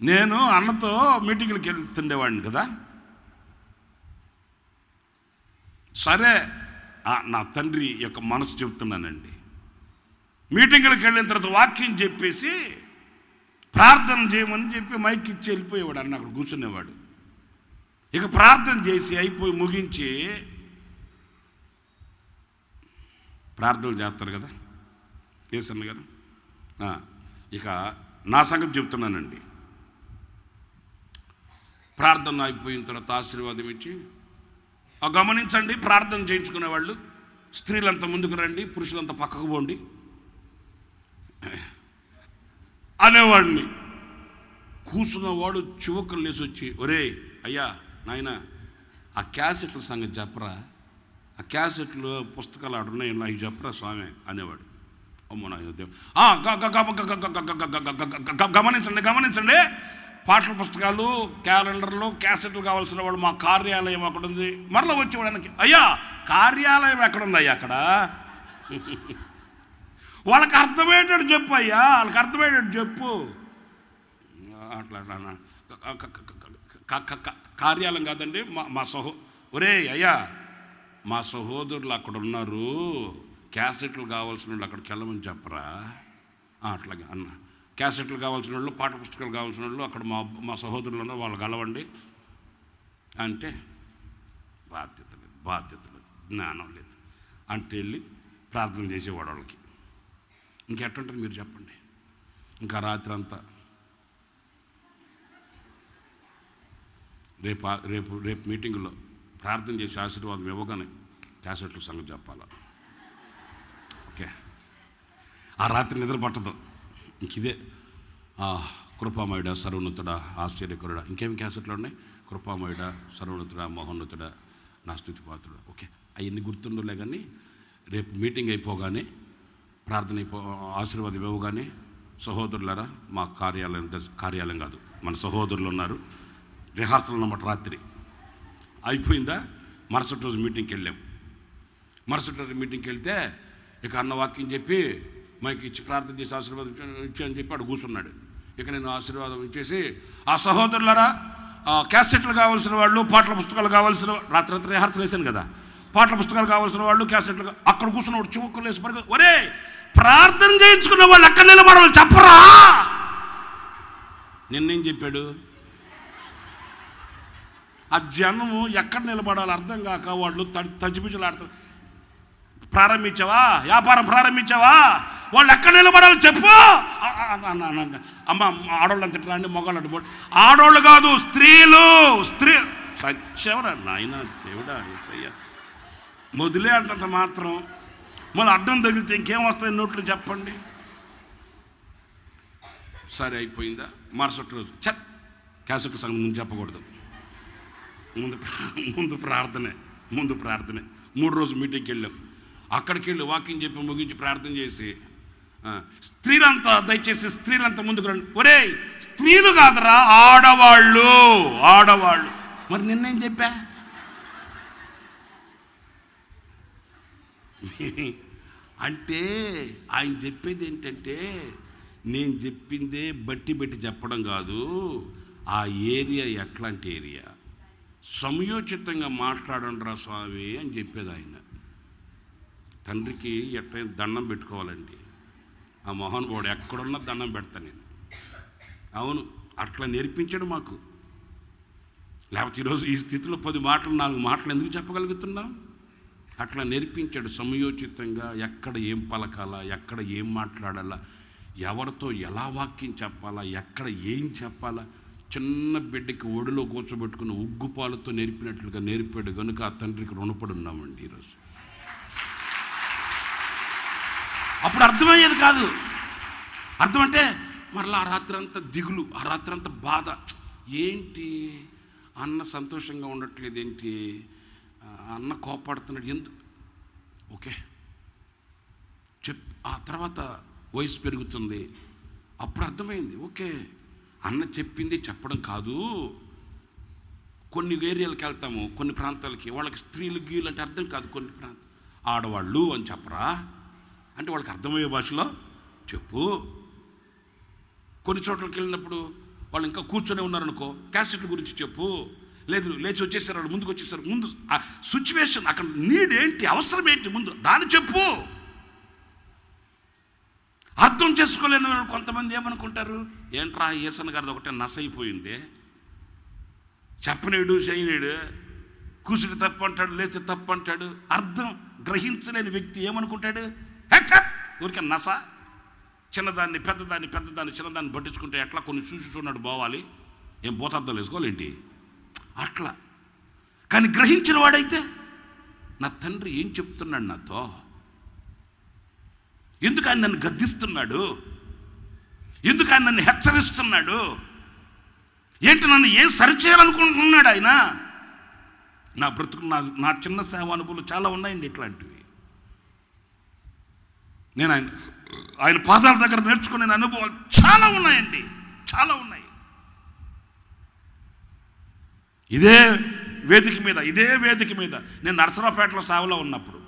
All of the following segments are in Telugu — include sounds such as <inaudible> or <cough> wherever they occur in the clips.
నేను అన్నతో మీటింగ్లకు వెళ్తుండేవాడిని కదా. సరే నా తండ్రి యొక్క మనసు చెబుతున్నానండి. మీటింగ్లకు వెళ్ళిన తర్వాత వాక్యం చెప్పేసి ప్రార్థన చేయమని చెప్పి మైక్ ఇచ్చి వెళ్ళిపోయేవాడు అన్న అక్కడ కూర్చునేవాడు. ఇక ప్రార్థన చేసి అయిపోయి ముగించి ప్రార్థనలు చేస్తారు కదా. కేసన్న గారు? ఇక నా సంగతి చెప్తున్నానండి ప్రార్థన అయిపోయిన తర్వాత ఆశీర్వాదం ఇచ్చి గమనించండి ప్రార్థన చేయించుకునే వాళ్ళు స్త్రీలంతా ముందుకు రండి పురుషులంతా పక్కకు పోండి అనేవాడిని కూర్చున్నవాడు చివకలు లేచి వచ్చి ఒరే అయ్యా నాయన ఆ క్యాసెట్ల సంగతి చెప్పరా ఆ క్యాసెట్లు పుస్తకాలు ఆడున్నాయి నాకు చెప్పరా స్వామి అనేవాడు అమ్మో నా గమనించండి గమనించండి పాటల పుస్తకాలు క్యాలెండర్లు క్యాసెట్లు కావాల్సిన వాడు మా కార్యాలయం అక్కడ ఉంది మరలా వచ్చేవాడానికి అయ్యా కార్యాలయం ఎక్కడుంది అయ్యా అక్కడ? వాళ్ళకి అర్థమయ్యేటట్టు చెప్పు అయ్యా వాళ్ళకి అర్థమయ్యేటట్టు చెప్పు. అట్లా అన్న. కార్యాలయం కాదండి మా మా సహో ఒరే అయ్యా మా సహోదరులు అక్కడ ఉన్నారు క్యాసెట్లు కావాల్సిన వాళ్ళు అక్కడికి వెళ్ళమని చెప్పరా? అట్లాగే అన్నా. క్యాసెట్లు కావాల్సిన వాళ్ళు పాఠ పుస్తకాలు కావాల్సిన వాళ్ళు అక్కడ మా మా సహోదరులు ఉన్నారు వాళ్ళు కలవండి అంటే బాధ్యత లేదు బాధ్యత లేదు జ్ఞానం లేదు. అంటే వెళ్ళి ప్రార్థన చేసేవాడు వాళ్ళకి. ఇంకెట్టుంటుంది మీరు చెప్పండి. ఇంకా రాత్రి అంతా రేపు రేపు రేపు మీటింగ్లో ప్రార్థన చేసి ఆశీర్వాదం ఇవ్వగానే క్యాసెట్ల సంగతి చెప్పాలా? ఓకే. ఆ రాత్రి నిద్ర పట్టదు. ఇంక ఇదే ఆ, కృపామయుడ సర్వోన్నతుడ ఆశ్చర్యకరుడ. ఇంకేమి క్యాసెట్లు ఉన్నాయి? కృపామయుడ సర్వోన్నతుడ మహోన్నతుడ నా స్థితి పాత్రుడా ఓకే. అవన్నీ గుర్తుండలే కానీ రేపు మీటింగ్ అయిపోగానే ప్రార్థన అయిపో ఆశీర్వాదం ఇవ్వగానే సహోదరులారా మా కార్యాలయం కార్యాలయం కాదు మన సహోదరులు ఉన్నారు. రిహార్సల్ అన్నమాట రాత్రి. అయిపోయిందా? మరుసటి రోజు మీటింగ్కి వెళ్ళాం. మరుసటి రోజు మీటింగ్కి వెళ్తే ఇక అన్న వాక్యం చెప్పి మైక్ ఇచ్చి ప్రార్థన చేసి ఆశీర్వాదం ఇచ్చి- అని చెప్పి అడు కూర్చున్నాడు ఇక నేను ఆశీర్వాదం ఇచ్చేసి ఆ సహోదరులరా క్యాసెట్లు కావాల్సిన వాళ్ళు పాటల పుస్తకాలు కావాల్సిన రాత్రి రాత్రి రిహార్సల్ వేసాను కదా. పాటల పుస్తకాలు కావాల్సిన వాళ్ళు క్యాసెట్లు అక్కడ కూర్చున్నవాడు చివక్కలు వేసి పడి ఒరే ప్రార్థన చేయించుకున్న వాళ్ళు ఎక్కడ నిలబడాలి చెప్పరా? నిన్నేం చెప్పాడు? ఆ జనము ఎక్కడ నిలబడాలో అర్థం కాక వాళ్ళు తచ్చిపిచ్చులు ఆడతారు ప్రారంభించావా? వ్యాపారం ప్రారంభించావా? వాళ్ళు ఎక్కడ నిలబడాలి చెప్పు. అమ్మ ఆడవాళ్ళు అంత రండి మొగాళ్ళు అడ్డు ఆడవాళ్ళు కాదు స్త్రీలు స్త్రీ సత్యవరా నాయన దేవుడా ఏసయ్య. మొదలే అంతంత మాత్రం. మళ్ళీ అడ్డం తగిలితే ఇంకేం వస్తాయి నోట్లు చెప్పండి. సరే అయిపోయిందా? మరుసటి రోజు. చెప్ క్యాసెట్ సంగతి ముందు చెప్పకూడదు. ముందు ముందు ప్రార్థనే ముందు ప్రార్థనే. మూడు రోజు మీటింగ్కి వెళ్ళాం. అక్కడికి వెళ్ళి వాకింగ్ చెప్పి ముగించి ప్రార్థన చేసి స్త్రీలంతా దయచేసి స్త్రీలంతా ముందుకు రండి. ఒరే స్త్రీలు కాదురా ఆడవాళ్ళు. ఆడవాళ్ళు. మరి నిన్నేం చెప్పా? అంటే ఆయన చెప్పేది ఏంటంటే నేను చెప్పిందే బట్టి బట్టి చెప్పడం కాదు. ఆ ఏరియా ఎట్లాంటి ఏరియా? సమయోచితంగా మాట్లాడండి రా స్వామి అని చెప్పేది ఆయన. తండ్రికి ఎట్లయినా దండం పెట్టుకోవాలండి. ఆ మోహన్ గౌడ్ ఎక్కడున్నా దండం పెడతా నేను. అవును అట్లా నేర్పించాడు మాకు. లేకపోతే ఈరోజు ఈ స్థితిలో పది మాటలు నాలుగు మాటలు ఎందుకు చెప్పగలుగుతున్నాం? అట్లా నేర్పించాడు సమయోచితంగా ఎక్కడ ఏం పలకాలా ఎక్కడ ఏం మాట్లాడాలా ఎవరితో ఎలా వాక్యం చెప్పాలా ఎక్కడ ఏం చెప్పాలా. చిన్న బిడ్డకి ఒడిలో కూర్చోబెట్టుకుని ఉగ్గుపాలతో నేర్పినట్లుగా నేర్పాడు. కనుక ఆ తండ్రికి రుణపడి ఉన్నామండి ఈరోజు. అప్పుడు అర్థమయ్యేది కాదు. అర్థం అంటే మరలా ఆ రాత్రి అంతా దిగులు ఆ రాత్రి అంతా బాధ. ఏంటి? అన్న సంతోషంగా ఉండట్లేదు ఏంటి? అన్న కోపాడుతున్నాడు. ఎందుకు ఓకే. చెప్ ఆ తర్వాత వయసు పెరుగుతుంది. అప్పుడు అర్థమైంది. ఓకే. అన్న చెప్పింది చెప్పడం కాదు. కొన్ని ఏరియాలకు వెళ్తాము కొన్ని ప్రాంతాలకి. వాళ్ళకి స్త్రీలు గీలు అంటే అర్థం కాదు కొన్ని ప్రాంత ఆడవాళ్ళు అని చెప్పరా? అంటే వాళ్ళకి అర్థమయ్యే భాషలో చెప్పు. కొన్ని చోట్లకి వెళ్ళినప్పుడు వాళ్ళు ఇంకా కూర్చొని ఉన్నారనుకో క్యాసెట్ల గురించి చెప్పు. లేదు లేచి వచ్చేసారు వాళ్ళు ముందుకు వచ్చేసారు. ముందు ఆ సిచ్యువేషన్ అక్కడ నీడ్ ఏంటి అవసరం ఏంటి ముందు దాన్ని చెప్పు. అర్థం చేసుకోలేని వాళ్ళు కొంతమంది ఏమనుకుంటారు? ఏంట్రా ఈసన్ గారిది ఒకటే నస అయిపోయింది చెప్పనేడు చేయనేడు. కూసుడు తప్పు అంటాడు లేచి తప్పు అంటాడు. అర్థం గ్రహించలేని వ్యక్తి ఏమనుకుంటాడు? ఊరికే నస. చిన్నదాన్ని పెద్దదాన్ని పెద్దదాన్ని చిన్నదాన్ని పట్టించుకుంటే ఎట్లా కొన్ని చూసి చూడన్నాడు పోవాలి? ఏం పోతార్థాలు వేసుకోవాలేంటి అట్లా. కానీ గ్రహించిన వాడైతే నా తండ్రి ఏం చెప్తున్నాడు నాతో? ఎందుకు ఆయన నన్ను గద్దిస్తున్నాడు? ఎందుకు ఆయన నన్ను హెచ్చరిస్తున్నాడు? ఏంటి నన్ను ఏం సరిచేయాలనుకుంటున్నాడు ఆయన? నా బ్రతుకు నా నా చిన్న సేవ అనుభవాలు చాలా ఉన్నాయండి ఇట్లాంటివి. నేను ఆయన ఆయన పాదాల దగ్గర నేర్చుకునే అనుభవాలు చాలా ఉన్నాయండి. చాలా ఉన్నాయి. ఇదే వేదిక మీద ఇదే వేదిక మీద నేను నరసరావుపేటలో సేవలో ఉన్నప్పుడు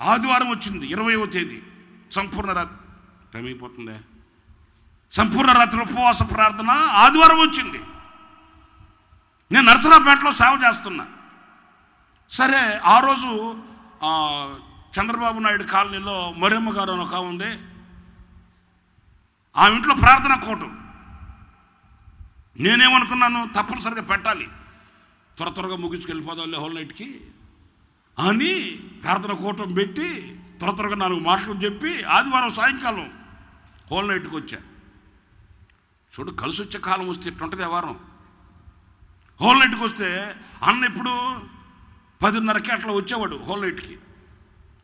ఆదివారం వచ్చింది ఇరవైవ తేదీ సంపూర్ణ రాత్రి. టైం అయిపోతుందే సంపూర్ణ రాత్రి ఉపవాస ప్రార్థన ఆదివారం వచ్చింది. నేను నరసరావుపేటలో సేవ చేస్తున్నా. సరే ఆ రోజు చంద్రబాబు నాయుడు కాలనీలో మరమ్మ గారు అని ఒక ఆమె ఉంది. ఆ ఇంట్లో ప్రార్థన కోటం. నేనేమనుకున్నాను తప్పనిసరిగా పెట్టాలి. త్వర త్వరగా ముగించుకెళ్ళిపోదాం హోల్ నైట్కి. అని ప్రార్థన కూటం పెట్టి త్వర త్వరగా నాలుగు మాటలు చెప్పి ఆదివారం సాయంకాలం హోల్ నైట్కి వచ్చా. చూడు కలిసి వచ్చే కాలం వస్తే ఇట్లుంటుంది ఆ వారం. హోల్ నైట్కి వస్తే అన్న ఇప్పుడు పదిన్నరకి అట్లా వచ్చేవాడు హోల్ నైట్కి.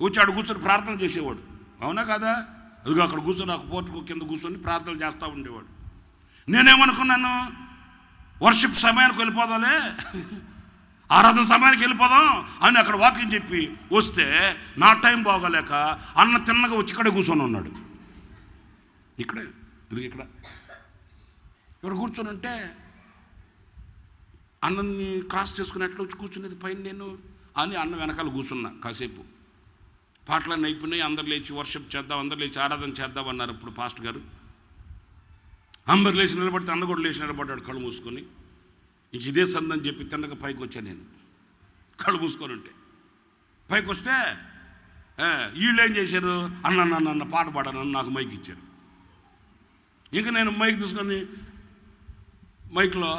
వచ్చి కూర్చొని ప్రార్థన చేసేవాడు. అవునా కదా? అదిగో అక్కడ కూర్చొని ఒక పోర్టుకు కింద కూర్చొని ప్రార్థన చేస్తూ ఉండేవాడు. నేనేమనుకున్నాను? వర్షిప్ సమయానికి వెళ్ళిపోదాంలే. ఆరాధన సమయానికి వెళ్ళిపోదాం అని అక్కడ వాకింగ్ చెప్పి వస్తే నా టైం బాగోలేక అన్న తిన్నగా వచ్చి ఇక్కడే కూర్చొని ఉన్నాడు. ఇక్కడే ఇది ఇక్కడ. ఇక్కడ కూర్చొని ఉంటే అన్నని క్రాస్ చేసుకుని ఎట్లా వచ్చి కూర్చునేది? పైన నేను అని అన్న వెనకాల కూర్చున్నా కాసేపు. పాటలన్నీ అయిపోయినాయి. అందరు లేచి వర్షప్ చేద్దాం అందరు లేచి ఆరాధన చేద్దాం అన్నారు ఇప్పుడు పాస్టర్ గారు. అందరు లేచి నిలబడితే అన్న కూడా లేచి నిలబడ్డాడు కళ్ళు మూసుకొని. ఇంక ఇదే సందని చెప్పి తిన్నక పైకి వచ్చాను నేను. కళ్ళు మూసుకొని ఉంటే. పైకి వస్తే వీళ్ళు ఏం చేశారు? అన్న నన్న అన్న పాట పాడాను నాకు మైక్ ఇచ్చారు. ఇంకా నేను మైక్ తీసుకొని మైక్లో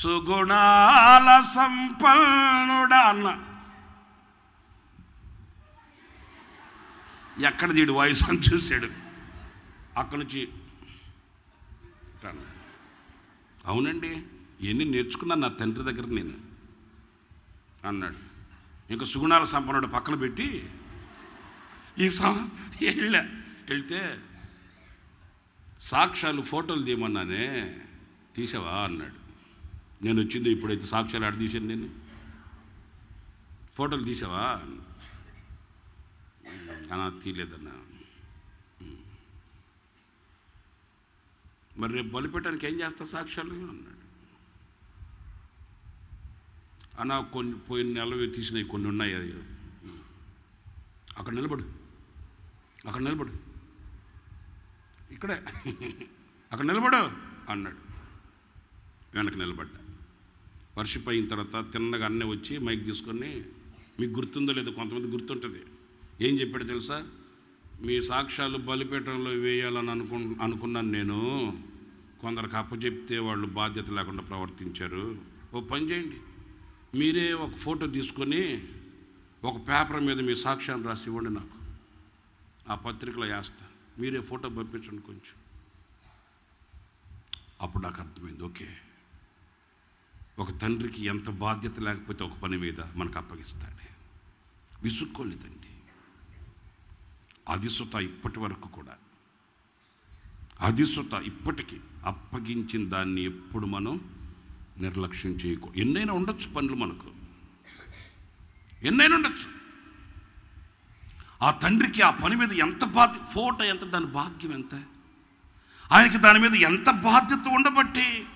సుగుణాల సంపన్నుడా అన్న. ఎక్కడ తీడు వాయిస్ అని చూశాడు. అక్కడి నుంచి అవునండి ఎన్ని నేర్చుకున్నాను నా తండ్రి దగ్గర నేను. అన్నాడు. ఇంకా సుగుణాల సంపన్నుడు పక్కన పెట్టి ఈ సం వెళ్ళా. వెళ్తే సాక్ష్యాలు ఫోటోలు తీయమన్నానే తీసావా అన్నాడు. నేను వచ్చింది ఇప్పుడైతే సాక్ష్యాలు ఆడ తీశాను నేను. ఫోటోలు తీసావా? అన్నా తీయలేదన్నా. మరి రేపు బలిపెట్టడానికి ఏం చేస్తా సాక్ష్యాలు? అన్నాడు. అన్న కొన్ని పోయిన నెలవి తీసినవి కొన్ని ఉన్నాయి అది. అక్కడ నిలబడు. అక్కడ నిలబడు. ఇక్కడే. <laughs> అక్కడ నిలబడు అన్నాడు. వెనక నిలబడ్డా. వర్షిప్ అయిన తర్వాత తిన్నగా అన్నీ వచ్చి మైక్ తీసుకొని మీకు గుర్తుందో లేదో కొంతమంది గుర్తుంటుంది. ఏం చెప్పాడు తెలుసా? మీ సాక్ష్యాలు బలిపీఠంలో వేయాలని అనుకు అనుకున్నాను నేను. కొందరికి అప్పచెప్తే వాళ్ళు బాధ్యత లేకుండా ప్రవర్తించారు. ఓ పని చేయండి. మీరే ఒక ఫోటో తీసుకొని ఒక పేపర్ మీద మీ సాక్ష్యాన్ని రాసి ఇవ్వండి నాకు. ఆ పత్రికలో వేస్తా. మీరే ఫోటో పంపించండి కొంచెం. అప్పుడు నాకు అర్థమైంది. ఓకే. ఒక తండ్రికి ఎంత బాధ్యత లేకపోతే ఒక పని మీద మనకు అప్పగిస్తాడే. విసుక్కోలేదండి. అధిసుత ఇప్పటి వరకు కూడా. అధిసుత ఇప్పటికీ అప్పగించిన దాన్ని ఎప్పుడు మనం నిర్లక్ష్యం చేయకూ. ఎన్నైనా ఉండొచ్చు పనులు మనకు. ఎన్నైనా ఉండొచ్చు. ఆ తండ్రికి ఆ పని మీద ఎంత బాధ్య ఫోటో ఎంత దాని భాగ్యం ఎంత? ఆయనకి దాని మీద ఎంత బాధ్యత ఉండబట్టి?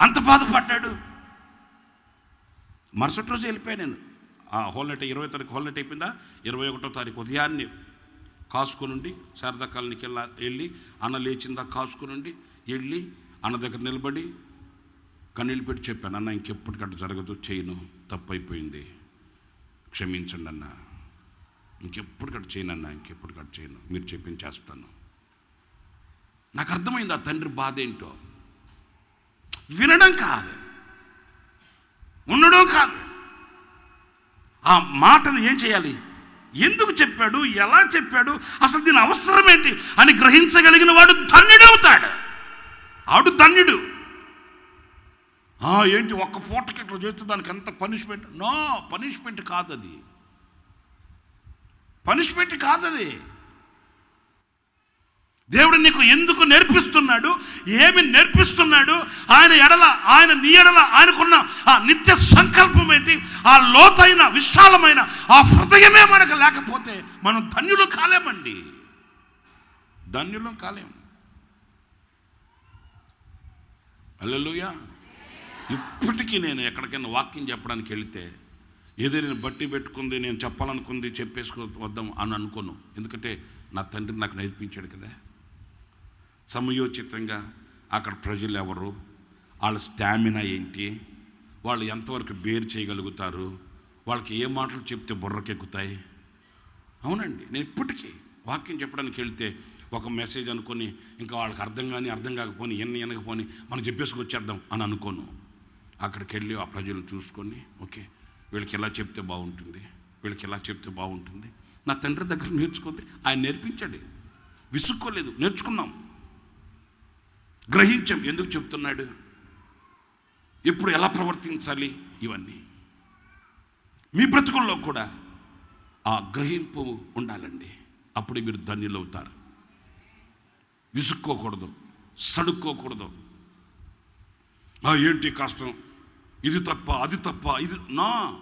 అంత బాధపడ్డాడు. మరుసటి రోజు వెళ్ళిపోయాను నేను. హోల్నైట్ ఇరవై తారీఖు హోల్నైట్ అయిపోయిందా? ఇరవై ఒకటో తారీఖు ఉదయాన్నే కాసుకునుండి శారదా కాలనీకి వెళ్ళ వెళ్ళి అన్న లేచిందా కాసుకునుండి వెళ్ళి అన్న దగ్గర నిలబడి కన్నీళ్ళు పెట్టి చెప్పాను అన్న ఇంకెప్పటికట్టు జరగదు చేయను తప్పు అయిపోయింది క్షమించండి అన్న ఇంకెప్పటికట్టు చేయను అన్న ఇంకెప్పటికట్టు చేయను మీరు చెప్పింది చేస్తాను. నాకు అర్థమైంది ఆ తండ్రి బాధ ఏంటో. వినడం కాదు ఉండడం కాదు. ఆ మాటను ఏం చేయాలి? ఎందుకు చెప్పాడు? ఎలా చెప్పాడు? అసలు దీని అవసరం ఏంటి? అని గ్రహించగలిగిన వాడు ధన్యుడవుతాడు ఆడు ధన్యుడు. ఏంటి ఒక్క పూటకి ఇట్లా చేస్తే దానికి ఎంత పనిష్మెంట్ నో పనిష్మెంట్ కాదది. పనిష్మెంట్ కాదది. దేవుడు నీకు ఎందుకు నేర్పిస్తున్నాడు? ఏమి నేర్పిస్తున్నాడు? ఆయన ఎడల ఆయన నీ ఎడల ఆయనకున్న ఆ నిత్య సంకల్పం ఏంటి? ఆ లోతైన విశాలమైన ఆ హృదయమే మనకు లేకపోతే మనం ధన్యులు కాలేమండి. ధన్యులం కాలేం. అల్లెలుయా ఇప్పటికీ నేను ఎక్కడికైనా వాక్యం చెప్పడానికి వెళితే ఏదో నేను బట్టి పెట్టుకుంది నేను చెప్పాలనుకుంది చెప్పేసుకో వద్దాం అని అనుకోను. ఎందుకంటే నా తండ్రి నాకు నేర్పించాడు కదా. సమయోచితంగా అక్కడ ప్రజలు ఎవరు వాళ్ళ స్టామినా ఏంటి? వాళ్ళు ఎంతవరకు బేర్ చేయగలుగుతారు? వాళ్ళకి ఏ మాటలు చెప్తే బుర్రకెక్కుతాయి? అవునండి నేను ఇప్పటికీ వాక్యం చెప్పడానికి వెళ్తే ఒక మెసేజ్ అనుకొని ఇంకా వాళ్ళకి అర్థం కానీ అర్థం కాకపోని ఎన్ని ఎనకపోని మనం చెప్పేసుకొచ్చేద్దాం అని అనుకోను. అక్కడికి వెళ్ళి ఆ ప్రజలను చూసుకొని ఓకే వీళ్ళకి ఎలా చెప్తే బాగుంటుంది? వీళ్ళకి ఎలా చెప్తే బాగుంటుంది? నా తండ్రి దగ్గర నేర్చుకుంది ఆయన నేర్పించాడు. విసుక్కోలేదు నేర్చుకున్నాం. గ్రహించాం. ఎందుకు చెప్తున్నాడు? ఇప్పుడు ఎలా ప్రవర్తించాలి? ఇవన్నీ. మీ బ్రతుకుల్లో కూడా ఆ గ్రహింపు ఉండాలండి. అప్పుడు మీరు ధన్యులు అవుతారు. విసుక్కోకూడదు. సడుక్కోకూడదు. ఏంటి కష్టం? ఇది తప్ప అది తప్ప ఇది నా